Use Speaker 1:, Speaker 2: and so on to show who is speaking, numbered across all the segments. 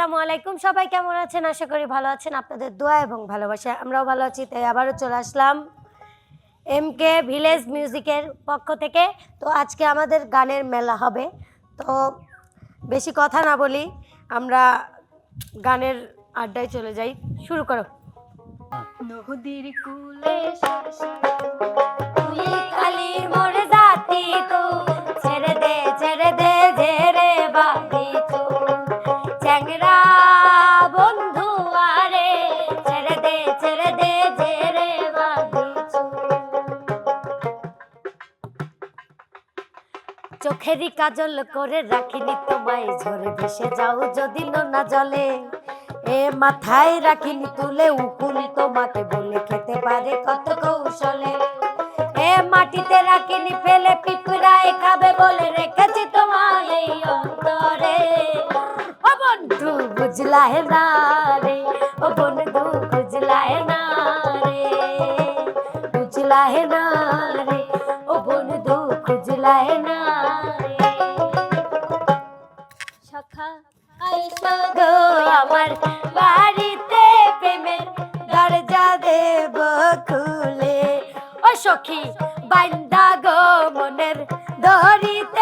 Speaker 1: আসসালামু আলাইকুম। সবাই কেমন আছেন? আশা করি ভালো আছেন। আপনাদের দোয়া এবং ভালোবাসা আমরাও ভালো আছি, তাই আবারও চলে আসলাম এম কে ভিলেজ মিউজিকের পক্ষ থেকে। তো আজকে আমাদের গানের মেলা হবে। তো বেশি কথা না বলি, আমরা গানের আড্ডায় চলে যাই। শুরু করো।
Speaker 2: নদীর কুলে
Speaker 1: চোখেরই কাজল করে রাখিনি তোমায় ঝরে ভেসে যাও যদি না জলে। এ মাথায় রাখিনি তুলে, উকুল তোমাকে বলে খেতে পারে কত কৌশলে। এ মাটিতে রাখিনি ফেলে, পিঁপড়ায় খাবে বলে রেখেছি তোমায় এই অন্তরে। বন্ধু, বুঝলা হে না রে গো আমার বাড়িতে প্রেমের দরজা দেব খুলে। ও সখী বান্দা গো মনের দরিতে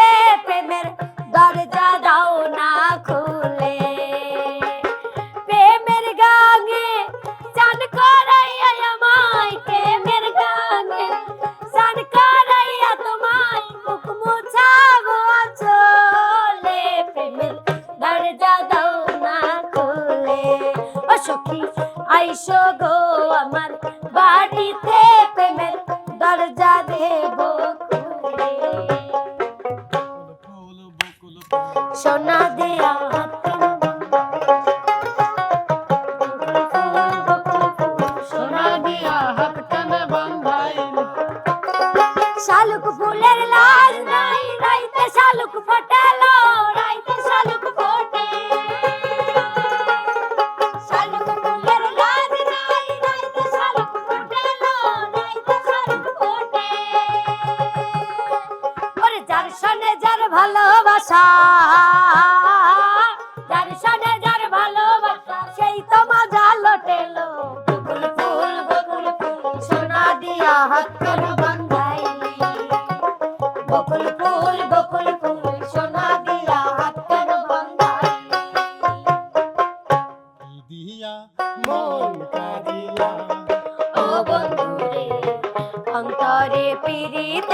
Speaker 1: আইসো গো আমার বাড়িতে। queen.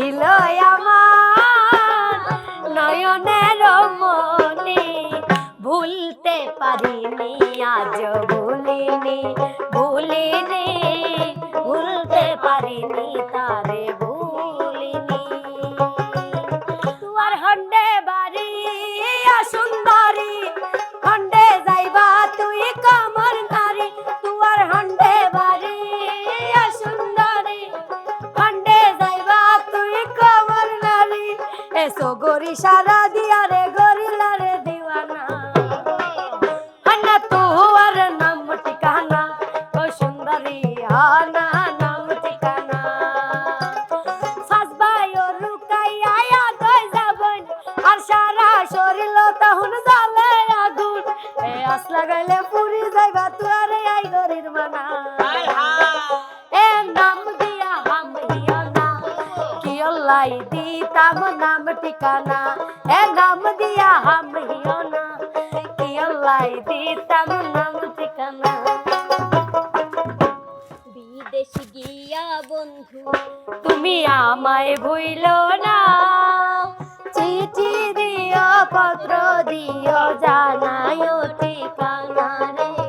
Speaker 1: ছিল আমার নয়নের মনে। ভুলতে পারিনি আজ ভুলিনি ভুলিনি ভুলতে পারিনি তারে এসো গরি সারা দিয়া রে গরিলা রে। গলায় দিতাম নাম ঠিকানা এ নাম দিয়া হামিও না কি গলায় দিতাম নাম ঠিকানা
Speaker 3: বিদেশ গিয়া বন্ধু
Speaker 1: তুমি আমায় ভুইল না চিঠি দিও পত্র দিও জানায় ঠিকানা রে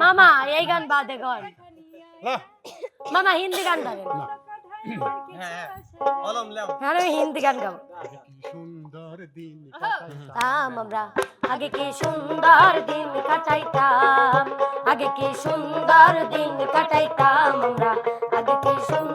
Speaker 1: মামা এই গান বাদে গান মামা হিন্দি গান গাবেন
Speaker 4: হ্যাঁ,
Speaker 1: হ্যাঁ হিন্দি গান গাবো। আগে কি সুন্দর দিন কাটাইতাম। আগে কি সুন্দর দিন কাটাইতাম আমরা আগে কি সুন্দর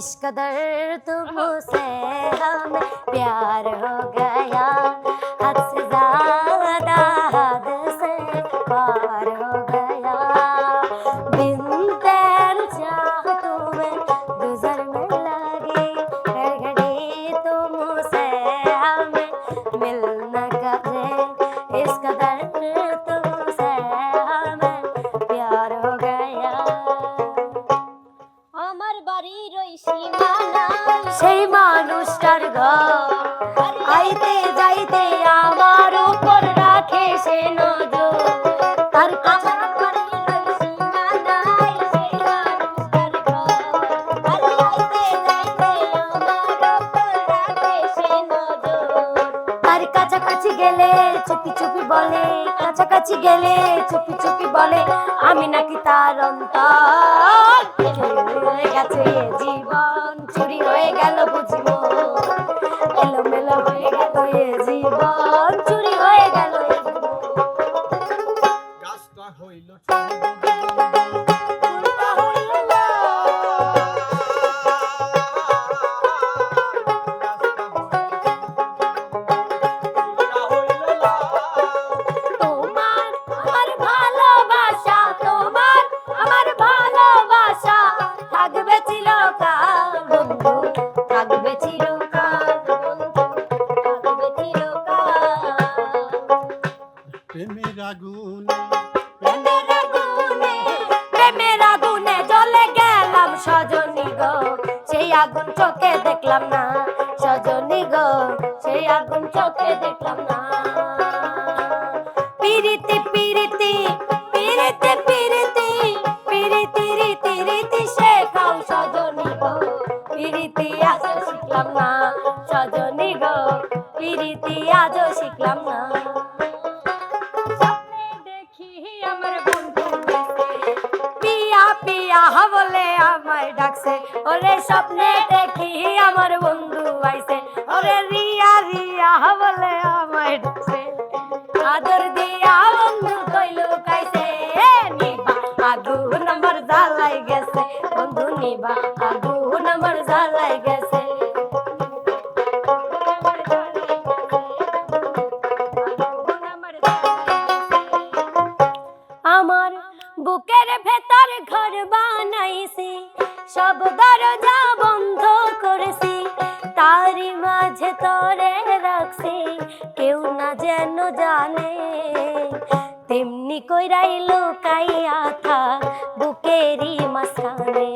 Speaker 1: इश्क दर्द मुझसे हमें प्यार हो गया। যাইতে গেলে চুপি চুপি বলে, কাছাকাছি গেলে চুপি বলে, আমি নাকি তার অন্তর। হয়ে গেছে জীবন, চুরি হয়ে গেল বুঝব ওরে স্বপ্নে কইরাই লুকাইয়া থাক বুকেরই মাঝখানে।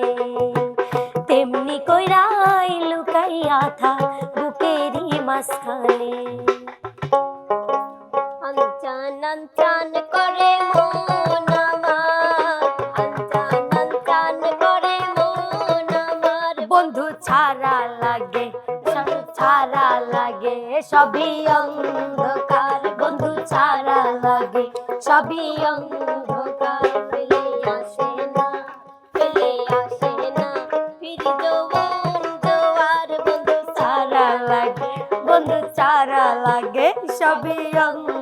Speaker 1: তেমনি কইরাই লুকাইয়া থাক বুকেরই মাঝখানে।
Speaker 3: আনচান আনচান করে মন আমার, আনচান করে মন আমার।
Speaker 1: বন্ধু ছাড়া লাগে ছাড়া লাগে, সবই লাগে সবই অন্ধকার,
Speaker 3: ফেলে আসে না, ফেলে আসে না। ফিরি জোয়ার জোয়ার বন্ধু
Speaker 1: ছাড়া লাগে, বন্ধু ছাড়া লাগে সবই অন্ধকার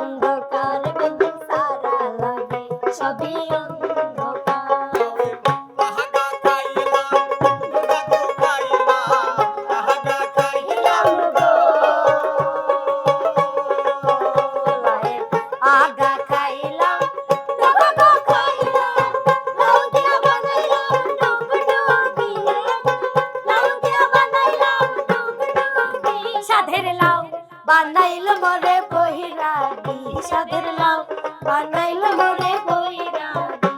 Speaker 1: সাধের লাউ বানাইল মোরে বহিরাগি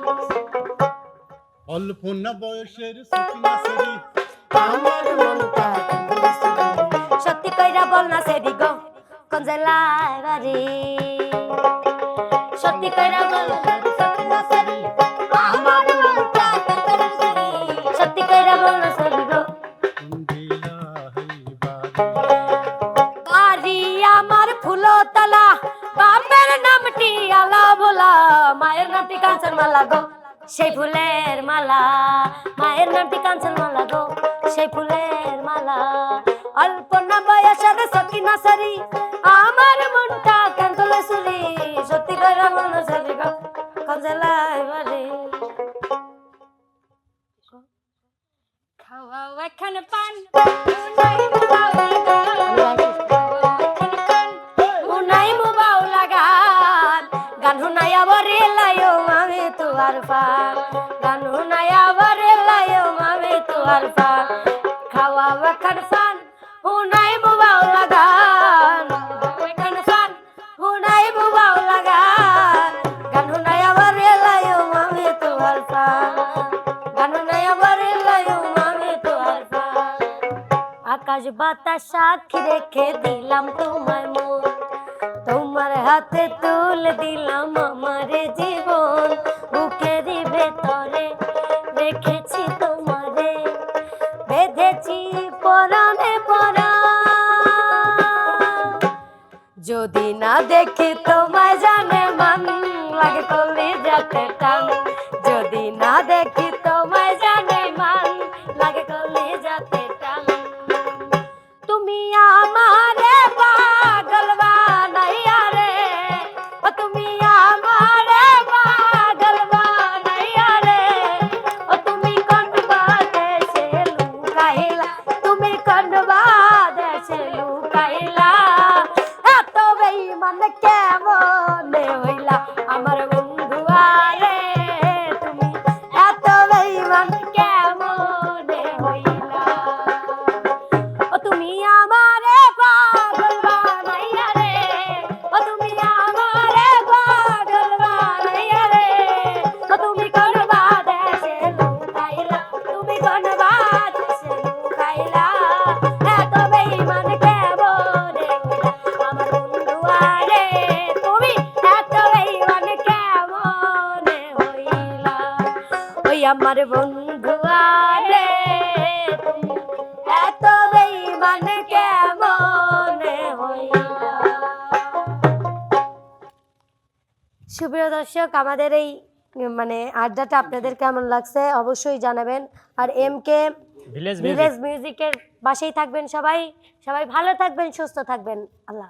Speaker 2: অল্প না বয়সের সুকিনা সেরি।
Speaker 1: আমার মনটা সত্যি কইরা বল না সেদি গো কোন জেলায় বাড়ি? সত্যি কইরা বল সেই ফুলের মালা, মায়ের নামটি কাঞ্চন মালা গো, সেই ফুলের মালা। অল্প না বয়সের সকি না সারি আকাশ বাতাস সাক্ষী রেখে দিলাম তোমার মন। তোমার হাতে তুলে দিলাম আমার জীবন। বুকের ভেতরে রেখেছি তোমারে। বেঁধেছি পরাণে পরা যদি না দেখি তোমায় জানে মান, লাগে কলি যাতে টান। যদি না দেখি কেমন আমার বন্ধু আরে এত বেইমান কেমন সুপ্রিয় দর্শক আমাদের এই মানে আড্ডাটা আপনাদের কেমন লাগছে অবশ্যই জানাবেন। আর এম কে
Speaker 5: ভিলেজ
Speaker 1: মিউজিকের বাসেই থাকবেন সবাই। সবাই ভালো থাকবেন সুস্থ থাকবেন। আল্লাহ